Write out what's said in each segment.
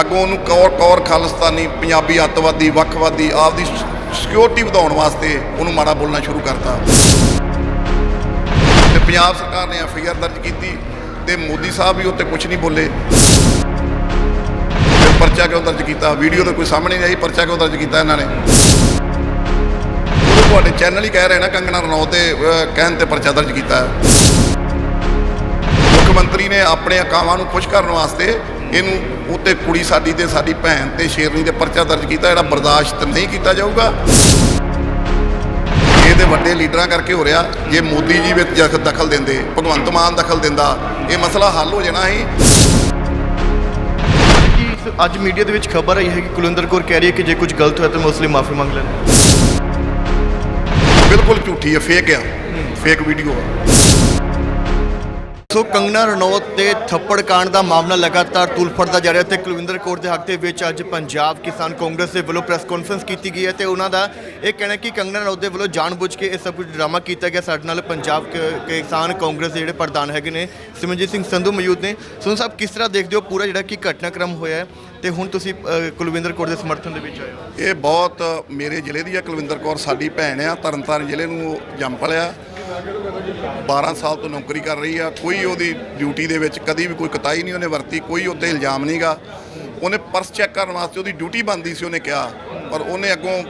ਅੱਗੋਂ ਉਹਨੂੰ ਕੌਰ ਕੌਰ ਖਾਲਿਸਤਾਨੀ, ਪੰਜਾਬੀ ਅੱਤਵਾਦੀ, ਵੱਖਵਾਦੀ, ਆਪਦੀ ਸਿਕਿਉਰਿਟੀ ਵਧਾਉਣ ਵਾਸਤੇ ਉਹਨੂੰ ਮਾੜਾ ਬੋਲਣਾ ਸ਼ੁਰੂ ਕਰਤਾ। ਤੇ ਪੰਜਾਬ ਸਰਕਾਰ ਨੇ ਐਫ ਆਈ ਆਰ ਦਰਜ ਕੀਤੀ ਤੇ ਮੋਦੀ ਸਾਹਿਬ ਵੀ ਉੱਤੇ ਕੁਝ ਨਹੀਂ ਬੋਲੇ। ਪਰਚਾ ਕਿਉਂ ਦਰਜ ਕੀਤਾ? ਵੀਡੀਓ ਤਾਂ ਕੋਈ ਸਾਹਮਣੇ ਨਹੀਂ ਆਈ, ਪਰਚਾ ਕਿਉਂ ਦਰਜ ਕੀਤਾ ਇਹਨਾਂ ਨੇ? ਤੁਹਾਡੇ ਚੈਨਲ ਹੀ ਕਹਿ ਰਹੇ ਨਾ ਕੰਗਣਾ ਰਣੌਤ 'ਤੇ ਕਹਿਣ ਤੇ ਪਰਚਾ ਦਰਜ ਕੀਤਾ। ਮੁੱਖ ਮੰਤਰੀ ਨੇ ਆਪਣੇ ਅਕਾਵਾਂ ਨੂੰ ਖੁਸ਼ ਕਰਨ ਵਾਸਤੇ ਇਹਨੂੰ ਉੱਤੇ ਕੁੜੀ ਸਾਡੀ ਤੇ ਸਾਡੀ ਭੈਣ ਤੇ ਸ਼ੇਰਨੀ ਤੇ ਪਰਚਾ ਦਰਜ ਕੀਤਾ ਜਿਹੜਾ ਬਰਦਾਸ਼ਤ ਨਹੀਂ ਕੀਤਾ ਜਾਊਗਾ। ਇਹ ਤੇ ਵੱਡੇ ਲੀਡਰਾਂ ਕਰਕੇ ਹੋ ਰਿਹਾ ਜੇ ਮੋਦੀ ਜੀ ਵਿੱਚ ਜਖ- ਦਖਲ ਦਿੰਦੇ ਭਗਵੰਤ ਮਾਨ ਦਖਲ ਦਿੰਦਾ ਇਹ ਮਸਲਾ ਹੱਲ ਹੋ ਜਾਣਾ ਸੀ। ਅੱਜ ਮੀਡੀਆ ਦੇ ਵਿੱਚ ਖਬਰ ਆਈ ਹੈ ਕਿ ਕੁਲਿੰਦਰ ਕੌਰ ਕਹਿ ਰਹੀ ਹੈ ਕਿ ਜੇ ਕੁਝ ਗਲਤ ਹੋਇਆ ਤਾਂ ਮੈਂ ਉਸ ਲਈ ਮਾਫੀ ਮੰਗ ਲੈਂਦਾ। ਬਿਲਕੁਲ ਝੂਠੀ ਹੈ ਫੇਕ ਆ। ਫੇਕ ਵੀਡੀਓ ਆ। ਸੋ ਕੰਗਨਾ ਰਣੌਤ ਤੇ ਥੱਪੜ ਕਾਂਡ ਦਾ ਮਾਮਲਾ ਲਗਾਤਾਰ ਤੂਲ ਫੜਦਾ ਜਾ ਰਿਹਾ। ਤੇ ਕੁਲਵਿੰਦਰ ਕੌਰ ਦੇ ਹੱਕ ਦੇ ਵਿੱਚ ਅੱਜ ਪੰਜਾਬ ਕਿਸਾਨ ਕਾਂਗਰਸ ਦੇ ਵੱਲੋਂ ਪ੍ਰੈਸ ਕਾਨਫਰੰਸ ਕੀਤੀ ਗਈ ਹੈ ਤੇ ਉਹਨਾਂ ਦਾ ਇਹ ਕਹਿਣਾ ਕਿ ਕੰਗਨਾ ਰਣੌਤ ਦੇ ਵੱਲੋਂ ਜਾਣਬੁੱਝ ਕੇ ਇਹ ਸਭ ਕੁਝ ਡਰਾਮਾ ਕੀਤਾ ਗਿਆ। ਸਾਡੇ ਨਾਲ ਪੰਜਾਬ ਕ- ਕਿਸਾਨ ਕਾਂਗਰਸ ਦੇ ਜਿਹੜੇ ਪ੍ਰਧਾਨ ਹੈਗੇ ਨੇ ਸਿਮਰਜੀਤ ਸਿੰਘ ਸੰਧੂ ਮੌਜੂਦ ਨੇ। ਸੁਣ ਸਾਹਿਬ, ਕਿਸ ਤਰ੍ਹਾਂ ਦੇਖਦੇ ਹੋ ਪੂਰਾ ਜਿਹੜਾ ਕਿ ਘਟਨਾਕ੍ਰਮ ਹੋਇਆ ਹੈ ਤੇ ਹੁਣ ਤੁਸੀਂ ਕੁਲਵਿੰਦਰ ਕੌਰ ਦੇ ਸਮਰਥਨ ਦੇ ਵਿੱਚ ਆਏ ਹੋ? ਇਹ ਬਹੁਤ ਮੇਰੇ ਜ਼ਿਲ੍ਹੇ ਦੀ ਆ ਕੁਲਵਿੰਦਰ ਕੌਰ, ਸਾਡੀ ਭੈਣ ਆ, ਤਰਨਤਾਰਨ ਜ਼ਿਲ੍ਹੇ ਨੂੰ ਜੰਮ ਪਲਿਆ। 12 ਸਾਲ ਤੋਂ ਨੌਕਰੀ ਕਰ ਰਹੀ ਆ, ਕੋਈ ਉਹਦੀ ਡਿਊਟੀ ਦੇ ਵਿੱਚ ਕਦੀ ਵੀ ਕੋਈ ਕਤਾਈ ਨਹੀਂ ਉਹਨੇ ਵਰਤੀ, ਕੋਈ ਉੱਤੇ ਇਲਜ਼ਾਮ ਨਹੀਂਗਾ ਉਹਨੇ ਪਰਸ ਚੈੱਕ ਕਰਨ ਵਾਸਤੇ ਉਹਦੀ ਡਿਊਟੀ ਬੰਦੀ ਸੀ, ਉਹਨੇ ਕਿਹਾ। ਪਰ ਉਹਨੇ ਅੱਗੋਂ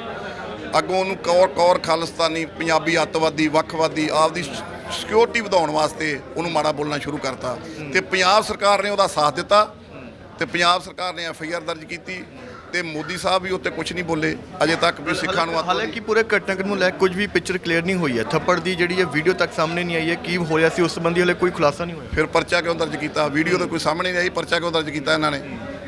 ਅੱਗੋਂ ਉਹਨੂੰ ਕੌਰ ਕੌਰ ਖਾਲਿਸਤਾਨੀ, ਪੰਜਾਬੀ ਅੱਤਵਾਦੀ, ਵੱਖਵਾਦੀ, ਆਪਦੀ ਸਿਕਿਉਰਿਟੀ ਵਧਾਉਣ ਵਾਸਤੇ ਉਹਨੂੰ ਮਾੜਾ ਬੋਲਣਾ ਸ਼ੁਰੂ ਕਰਤਾ। ਤੇ ਪੰਜਾਬ ਸਰਕਾਰ ਨੇ ਉਹਦਾ ਸਾਥ ਦਿੱਤਾ ਤੇ ਪੰਜਾਬ ਸਰਕਾਰ ਨੇ ਐਫ ਆਈ ਆਰ ਦਰਜ ਕੀਤੀ। ਤੇ ਮੋਦੀ ਸਾਹਿਬ ਵੀ ਉੱਤੇ ਕੁਝ ਨਹੀਂ ਬੋਲੇ ਅਜੇ ਤੱਕ ਵੀ ਸਿੱਖਾਂ ਨੂੰ ਹਾਲਾਂਕਿ ਪੂਰੇ ਘਟਨਾਕ੍ਰਮ ਨੂੰ ਲੈ ਕੁਝ ਵੀ ਪਿਕਚਰ ਕਲੀਅਰ ਨਹੀਂ ਹੋਈ ਹੈ। ਥੱਪੜ ਦੀ ਜਿਹੜੀ ਹੈ ਵੀਡੀਓ ਤੱਕ ਸਾਹਮਣੇ ਨਹੀਂ ਆਈ ਹੈ ਕੀ ਹੋਇਆ ਸੀ ਉਸ ਸੰਬੰਧੀ ਹਲੇ ਕੋਈ ਖੁਲਾਸਾ ਨਹੀਂ ਹੋਇਆ। ਫਿਰ ਪਰਚਾ ਕਿਉਂ ਦਰਜ ਕੀਤਾ? ਵੀਡੀਓ ਤਾਂ ਕੋਈ ਸਾਹਮਣੇ ਨਹੀਂ ਆਈ ਪਰਚਾ ਕਿਉਂ ਦਰਜ ਕੀਤਾ ਇਹਨਾਂ ਨੇ?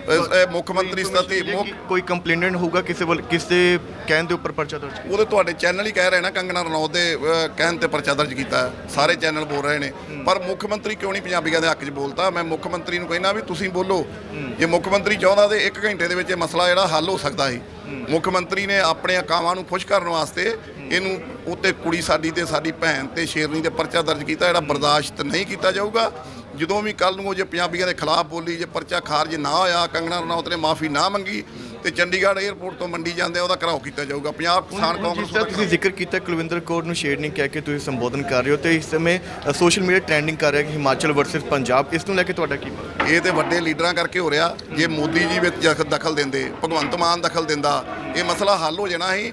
ਇਹ ਮੁੱਖ ਮੰਤਰੀ ਸਤਤੀ ਮੁੱਖ ਕੋਈ ਕੰਪਲੇਨੈਂਟ ਹੋਊਗਾ ਕਿਸੇ ਵੱਲ ਕਿਸੇ ਕਹਿਣ ਦੇ ਉੱਪਰ ਪਰਚਾ ਦਰਜ ਉਹਦੇ ਤੁਹਾਡੇ ਚੈਨਲ ਹੀ ਕਹਿ ਰਹੇ ਨਾ ਕੰਗਨਾ ਰਣੌਤ ਦੇ ਅਹ, ਕਹਿਣ ਤੇ ਪਰਚਾ ਦਰਜ ਕੀਤਾ। ਹੈ। ਸਾਰੇ ਚੈਨਲ ਬੋਲ ਰਹੇ ਨੇ। ਪਰ ਮੁੱਖ ਮੰਤਰੀ ਕਿਉਂ ਨਹੀਂ ਪੰਜਾਬੀਆਂ ਦੇ ਹੱਕ 'ਚ ਬੋਲਦਾ ਮੈਂ ਮੁੱਖ ਮੰਤਰੀ ਨੂੰ ਕਹਿਣਾ ਵੀ ਤੁਸੀਂ ਬੋਲੋ। ਜੇ ਮੁੱਖ ਮੰਤਰੀ ਚਾਹੁੰਦਾ ਤੇ 1 ਘੰਟੇ ਦੇ ਵਿੱਚ ਇਹ ਮਸਲਾ ਜਿਹੜਾ ਹੱਲ ਹੋ ਸਕਦਾ ਸੀ। ਮੁੱਖ ਮੰਤਰੀ ਨੇ ਆਪਣੇ ਅਕਾਵਾਂ ਨੂੰ ਖੁਸ਼ ਕਰਨ ਵਾਸਤੇ ਇਹਨੂੰ ਉੱਤੇ ਕੁੜੀ ਸਾਡੀ ਤੇ ਸਾਡੀ ਭੈਣ ਤੇ ਸ਼ੇਰਨੀ ਤੇ ਪਰਚਾ ਦਰਜ ਕੀਤਾ ਜਿਹੜਾ ਬਰਦਾਸ਼ਤ ਨਹੀਂ ਕੀਤਾ ਜਾਊਗਾ। ਜਦੋਂ ਵੀ ਕੱਲ ਨੂੰ ਉਹ ਜੇ ਪੰਜਾਬੀਆਂ ਦੇ ਖਿਲਾਫ ਬੋਲੀ ਜੇ ਪਰਚਾ ਖਾਰਜ ਨਾ ਹੋਇਆ ਕੰਗਨਾ ਰਣੌਤ ਨੇ ਮਾਫੀ ਨਾ ਮੰਗੀ ਤੇ ਚੰਡੀਗੜ੍ਹ 에ਅਰਪੋਰਟ ਤੋਂ ਮੰਡੀ ਜਾਂਦੇ ਉਹਦਾ ਘਰਾਓ ਕੀਤਾ ਜਾਊਗਾ। ਪੰਜਾਬ ਕਿਸਾਨ ਕਾਂਗਰਸ ਤਰ੍ਹਾਂ ਤੁਸੀਂ ਜ਼ਿਕਰ ਕੀਤਾ ਕੁਲਵਿੰਦਰ ਕੌਰ ਨੂੰ ਸ਼ੇਡ ਨਹੀਂ ਕਹਿ ਕੇ ਤੁਸੀਂ ਸੰਬੋਧਨ ਕਰ ਰਹੇ ਹੋ ਤੇ ਇਸ ਸਮੇਂ ਸੋਸ਼ਲ ਮੀਡੀਆ ਟ੍ਰੈਂਡਿੰਗ ਕਰ ਰਿਹਾ ਕਿ ਹਿਮਾਚਲ ਵਰਸਸ ਪੰਜਾਬ ਇਸ ਨੂੰ ਲੈ ਕੇ ਤੁਹਾਡਾ ਕੀ ਮਤ ਇਹ ਤੇ ਵੱਡੇ ਲੀਡਰਾਂ ਕਰਕੇ ਹੋ ਰਿਹਾ ਜੇ ਮੋਦੀ ਜੀ ਵਿੱਚ ਦਖਲ ਦਿੰਦੇ ਭਗਵੰਤ ਮਾਨ ਦਖਲ ਦਿੰਦਾ ਇਹ ਮਸਲਾ ਹੱਲ ਹੋ ਜਾਣਾ ਸੀ।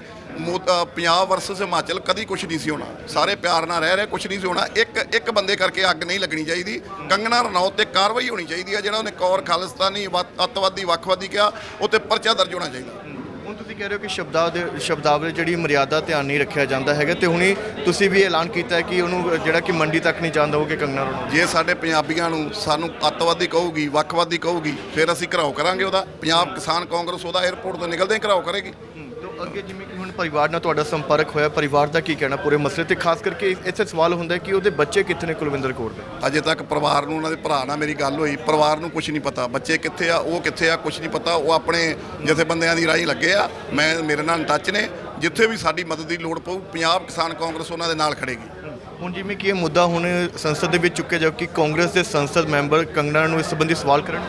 ਪੰਜਾਬ ਵਰਸਸ ਹਿਮਾਚਲ ਕਦੀ ਕੁਝ ਨਹੀਂ ਸੀ ਹੋਣਾ। ਸਾਰੇ ਪਿਆਰ ਨਾਲ ਰਹਿ ਰਹੇ ਕੁਝ ਨਹੀਂ ਸੀ ਹੋਣਾ। ਇੱਕ ਇੱਕ ਬੰਦੇ ਕਰਕੇ ਅੱਗ ਨਹੀਂ ਲੱਗਣੀ ਚਾਹੀਦੀ। ਕੰਗਨਾ ਰਣੌਤ ਤੇ ਕਾਰਵਾਈ ਹੋਣੀ ਚਾਹੀਦੀ ਆ ਜਿਹੜਾ ਉਹਨੇ ਕੌਰ ਖਾਲਿਸਤਾਨੀ ਅੱਤਵਾਦੀ ਵੱਖਵਾਦੀ ਕਿਹਾ ਉਹ ਤੇ ਪਰਚਾ ਦਰਜ ਹੋਣਾ ਚਾਹੀਦਾ। ਹੁਣ ਤੁਸੀਂ ਕਹਿ ਰਹੇ ਹੋ ਕਿ ਸ਼ਬਦਾਂ ਦੇ ਸ਼ਬਦਾਵਲੀ ਜਿਹੜੀ ਮਰਿਆਦਾ ਧਿਆਨ ਨਹੀਂ ਰੱਖਿਆ ਜਾਂਦਾ ਹੈਗਾ ਤੇ ਹੁਣੇ ਤੁਸੀਂ ਵੀ ਐਲਾਨ ਕੀਤਾ ਹੈ ਕਿ ਉਹਨੂੰ ਜਿਹੜਾ ਕਿ ਮੰਡੀ ਤੱਕ ਨਹੀਂ ਜਾਂਦਾ ਹੋਗੇ ਕੰਗਨਾ ਰਣੌਤ। ਜੇ ਸਾਡੇ ਪੰਜਾਬੀਆਂ ਨੂੰ ਸਾਨੂੰ ਅੱਤਵਾਦੀ ਕਹੂਗੀ ਵੱਖਵਾਦੀ ਕਹੂਗੀ ਫਿਰ ਅਸੀਂ ਘਰਾਓ ਕਰਾਂਗੇ ਉਹਦਾ। ਪੰਜਾਬ ਕਿਸਾਨ ਕਾਂਗਰਸ ਉਹਦਾ 에ਅਰਪੋਰਟ ਤੋਂ ਨਿਕਲਦੇ ਹੀ ਘਰਾਓ ਕਰੇਗੀ। ਤੋਂ ਅੱਗੇ ਜਿਵੇਂ ਕਿ ਹੁਣ ਪਰਿਵਾਰ ਨਾਲ ਤੁਹਾਡਾ ਸੰਪਰਕ ਹੋਇਆ ਪਰਿਵਾਰ ਦਾ ਕੀ ਕਹਿਣਾ ਪੂਰੇ ਮਸਲੇ ਤੇ ਖਾਸ ਕਰਕੇ ਇੱਥੇ ਸਵਾਲ ਹੁੰਦਾ ਕਿ ਉਹਦੇ ਬੱਚੇ ਕਿੱਥੇ ਨੇ ਕੁਲਵਿੰਦਰ ਕੌਰ ਦੇ? ਅਜੇ ਤੱਕ ਪਰਿਵਾਰ ਨੂੰ ਉਹਨਾਂ ਦੇ ਭਰਾ ਨਾਲ ਮੇਰੀ ਗੱਲ ਹੋਈ ਪਰਿਵਾਰ ਨੂੰ ਕੁਝ ਨਹੀਂ ਪਤਾ। ਬੱਚੇ ਕਿੱਥੇ ਆ ਉਹ ਕਿੱਥੇ ਆ ਕੁਝ ਨਹੀਂ ਪਤਾ। ਉਹ ਆਪਣੇ ਜਥੇਬੰਦਿਆਂ ਦੀ ਰਾਹੀਂ ਲੱਗੇ ਆ। ਮੈਂ ਮੇਰੇ ਨਾਲ ਟੱਚ ਨੇ। ਜਿੱਥੇ ਵੀ ਸਾਡੀ ਮਦਦ ਦੀ ਲੋੜ ਪਊ ਪੰਜਾਬ ਕਿਸਾਨ ਕਾਂਗਰਸ ਉਹਨਾਂ ਦੇ ਨਾਲ ਖੜੇਗੀ। ਹੁਣ ਜਿਵੇਂ ਕਿ ਇਹ ਮੁੱਦਾ ਹੁਣ ਸੰਸਦ ਦੇ ਵਿੱਚ ਚੁੱਕਿਆ ਜਾਊ ਕਿ ਕਾਂਗਰਸ ਦੇ ਸੰਸਦ ਮੈਂਬਰ ਕੰਗਨਾ ਨੂੰ ਇਸ ਸੰਬੰਧੀ ਸਵਾਲ ਕਰਨ?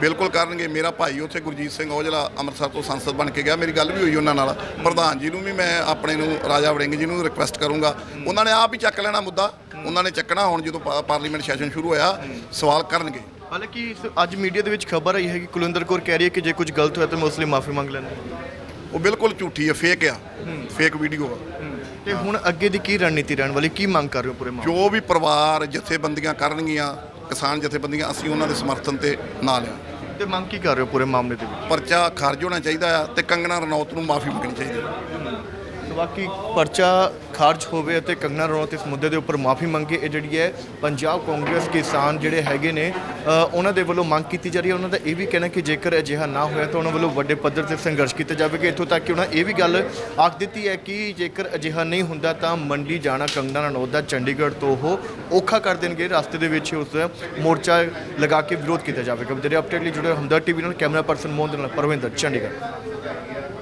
ਬਿਲਕੁਲ ਕਰਨਗੇ। ਮੇਰਾ ਭਾਈ ਉੱਥੇ ਗੁਰਜੀਤ ਸਿੰਘ ਔਜਲਾ ਅੰਮ੍ਰਿਤਸਰ ਤੋਂ ਸੰਸਦ ਬਣ ਕੇ ਗਿਆ। ਮੇਰੀ ਗੱਲ ਵੀ ਹੋਈ ਉਹਨਾਂ ਨਾਲ। ਪ੍ਰਧਾਨ ਜੀ ਨੂੰ ਵੀ ਮੈਂ ਆਪਣੇ ਨੂੰ ਰਾਜਾ ਵੜਿੰਗ ਜੀ ਨੂੰ ਰਿਕੁਐਸਟ ਕਰੂੰਗਾ। ਉਹਨਾਂ ਨੇ ਆਪ ਹੀ ਚੱਕ ਲੈਣਾ ਮੁੱਦਾ। ਉਹਨਾਂ ਨੇ ਚੱਕਣਾ। ਹੁਣ ਜਦੋਂ ਪਾਰਲੀਮੈਂਟ ਸੈਸ਼ਨ ਸ਼ੁਰੂ ਹੋਇਆ ਸਵਾਲ ਕਰਨਗੇ। ਹਾਲਾਂਕਿ ਅੱਜ ਮੀਡੀਆ ਦੇ ਵਿੱਚ ਖਬਰ ਆਈ ਹੈ ਕਿ ਕੁਲਵਿੰਦਰ ਕੌਰ ਕਹਿ ਰਹੀ ਹੈ ਕਿ ਜੇ ਕੁਝ ਗਲਤ ਹੋਇਆ ਤਾਂ ਮੈਂ ਉਸ ਲਈ ਮਾਫੀ ਮੰਗ ਲੈਂਦਾ। ਉਹ ਬਿਲਕੁਲ ਝੂਠੀ ਹੈ ਫੇਕ ਆ। ਫੇਕ ਵੀਡੀਓ ਆ। ਤੇ ਹੁਣ ਅੱਗੇ ਦੀ ਕੀ ਰਣਨੀਤੀ ਰਹਿਣ ਵਾਲੀ? ਕੀ ਮੰਗ ਕਰ ਰਹੇ ਹੋ ਪੂਰੇ ਮਾਮਲੇ ਜੋ ਵੀ ਪਰਿਵਾਰ ਜਥੇਬੰਦੀਆਂ ਕਰਨਗੀਆਂ ਕਿਸਾਨ ਜਥੇਬੰਦੀਆਂ ਅਸੀਂ ਉਹਨਾਂ ਦੇ ਸਮਰਥਨ ਤੇ ਨਾਲ ਆ ਤੇ ਮੰਗ ਕੀ ਕਰ ਰਹੇ ਹੋ ਪੂਰੇ ਮਾਮਲੇ ਦੇ ਵਿੱਚ? ਪਰਚਾ ਖਾਰਜ ਹੋਣਾ ਚਾਹੀਦਾ ਆ ਤੇ ਕੰਗਨਾ ਰਣੌਤ ਨੂੰ ਮਾਫੀ ਮੰਗਣੀ ਚਾਹੀਦੀ ਹੈ ਤੇ ਬਾਕੀ ਪਰਚਾ ਖਾਰਜ ਹੋਵੇ ਅਤੇ ਕੰਗਨਾ ਰਣੌਤ ਇਸ ਮੁੱਦੇ ਦੇ ਉੱਪਰ ਮਾਫੀ ਮੰਗੇ, ਇਹ ਜਿਹੜੀ ਹੈ ਪੰਜਾਬ ਕਾਂਗਰਸ ਕਿਸਾਨ ਜਿਹੜੇ ਹੈਗੇ ਨੇ ਉਹਨਾਂ ਦੇ ਵੱਲੋਂ ਮੰਗ ਕੀਤੀ ਜਾ ਰਹੀ ਹੈ। ਉਹਨਾਂ ਦਾ ਇਹ ਵੀ ਕਹਿਣਾ ਕਿ ਜੇਕਰ ਅਜਿਹਾ ਨਾ ਹੋਇਆ ਤਾਂ ਉਹਨਾਂ ਵੱਲੋਂ ਵੱਡੇ ਪੱਧਰ ਤੇ ਸੰਘਰਸ਼ ਕੀਤਾ ਜਾਵੇਗਾ। ਇੱਥੋਂ ਤੱਕ ਕਿ ਉਹਨਾਂ ਇਹ ਵੀ ਗੱਲ ਆਖ ਦਿੱਤੀ ਹੈ ਕਿ ਜੇਕਰ ਅਜਿਹਾ ਨਹੀਂ ਹੁੰਦਾ ਤਾਂ ਮੰਡੀ ਜਾਣਾ ਕੰਗਨਾ ਰਣੌਤ ਦਾ ਚੰਡੀਗੜ੍ਹ ਤੋਂ ਉਹ ਔਖਾ ਕਰ ਦੇਣਗੇ। ਰਸਤੇ ਦੇ ਵਿੱਚ ਉਸ ਮੋਰਚਾ ਲਗਾ ਕੇ ਵਿਰੋਧ ਕੀਤਾ ਜਾਵੇਗਾ। ਜਿਹੜੇ ਅਪਡੇਟ ਲਈ ਜੁੜੇ ਹਮਦਰ ਟੀਵੀ ਨਾਲ, ਕੈਮਰਾ ਪਰਸਨ ਮੋਹਨ ਦੇ ਨਾਲ ਪਰਵਿੰਦਰ ਚੰਡੀਗੜ੍ਹ।